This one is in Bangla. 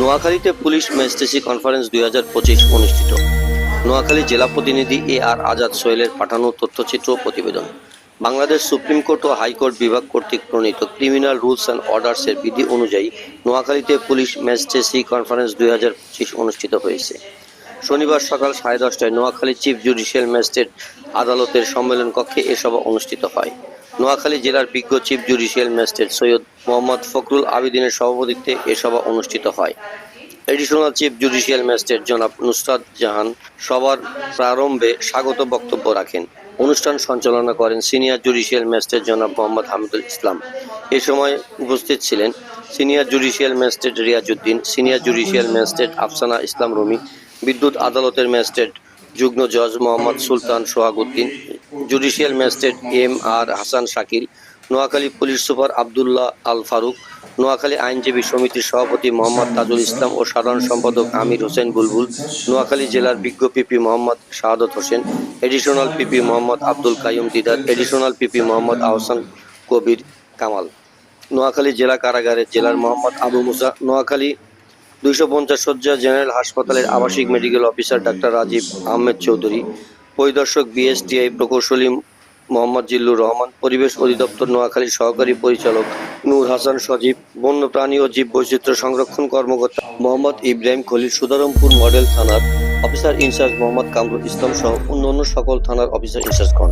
নোয়াখালীতে পুলিশ ম্যাজিস্ট্রেসি কনফারেন্স দুই হাজার পঁচিশ অনুষ্ঠিত। নোয়াখালী জেলা প্রতিনিধি এ আর আজাদ সোহেলের পাঠানো তথ্যচিত্র প্রতিবেদন। বাংলাদেশ সুপ্রিম কোর্ট ও হাইকোর্ট বিভাগ কর্তৃক প্রণীত ক্রিমিনাল রুলস অ্যান্ড অর্ডার্সের বিধি অনুযায়ী নোয়াখালীতে পুলিশ ম্যাজিস্ট্রেসি কনফারেন্স দুই হাজার পঁচিশ অনুষ্ঠিত হয়েছে। শনিবার সকাল সাড়ে দশটায় নোয়াখালী চিফ জুডিশিয়াল ম্যাজিস্ট্রেট আদালতের সম্মেলন কক্ষে এ সভা অনুষ্ঠিত হয়। নোয়াখালী জেলার বিজ্ঞ chief judicial magistrate Syed Mohammad Fakhrul আবেদিনের সভাপতিত্বে এ সভা অনুষ্ঠিত হয়। এডিশনাল চিফ জুডিশিয়াল ম্যাজিস্ট্রেট জনাব নুসরাত জাহান সবার প্রারম্ভে স্বাগত বক্তব্য রাখেন। অনুষ্ঠান সঞ্চালনা করেন সিনিয়র জুডিশিয়াল ম্যাজিস্ট্রেট জনাব মোহাম্মদ হামিদুল ইসলাম। এ সময় উপস্থিত ছিলেন senior judicial magistrate Riazuddin, senior judicial magistrate Afsana Islam Rumi, বিদ্যুৎ আদালতের ম্যাজিস্ট্রেট যুগ্ম জজ Mohammad Sultan Sohaguddin judicial magistrate M R Hasan Shakil, Noakhali police super Abdullah Al Faruk, Noakhali আইনজীবী সমিতির সভাপতি মোহাম্মদ তাজুল ইসলাম ও সাধারণ সম্পাদক আমির হোসেন বুলবুল, নোয়াখালী জেলার বিজ্ঞ PP Mohammad Shahadat Hossain, additional PP Mohammad Abdul Kaium Didar, additional PP Mohammad Ahsan Kabir Kamal. Noakhali জেলা কারাগারের জেলার মোহাম্মদ আবু মুসা, নোয়াখালী দুইশো পঞ্চাশ শয্যা জেনারেল হাসপাতালের আবাসিক medical officer doctor Rajib Ahmed Chowdhury পরিদর্শক বিএসটিআই প্রকৌশলী মোহাম্মদ জিল্লুর রহমান, পরিবেশ অধিদপ্তর নোয়াখালীর সহকারী পরিচালক নূর হাসান সজীব, বন্যপ্রাণী ও জীব বৈচিত্র্য সংরক্ষণ কর্মকর্তা মোহাম্মদ ইব্রাহিম খলিল, সুদারমপুর মডেল থানার officer in charge Mohammad Kamrul Islam সহ অন্য সকল থানার অফিসার ইনচার্জগণ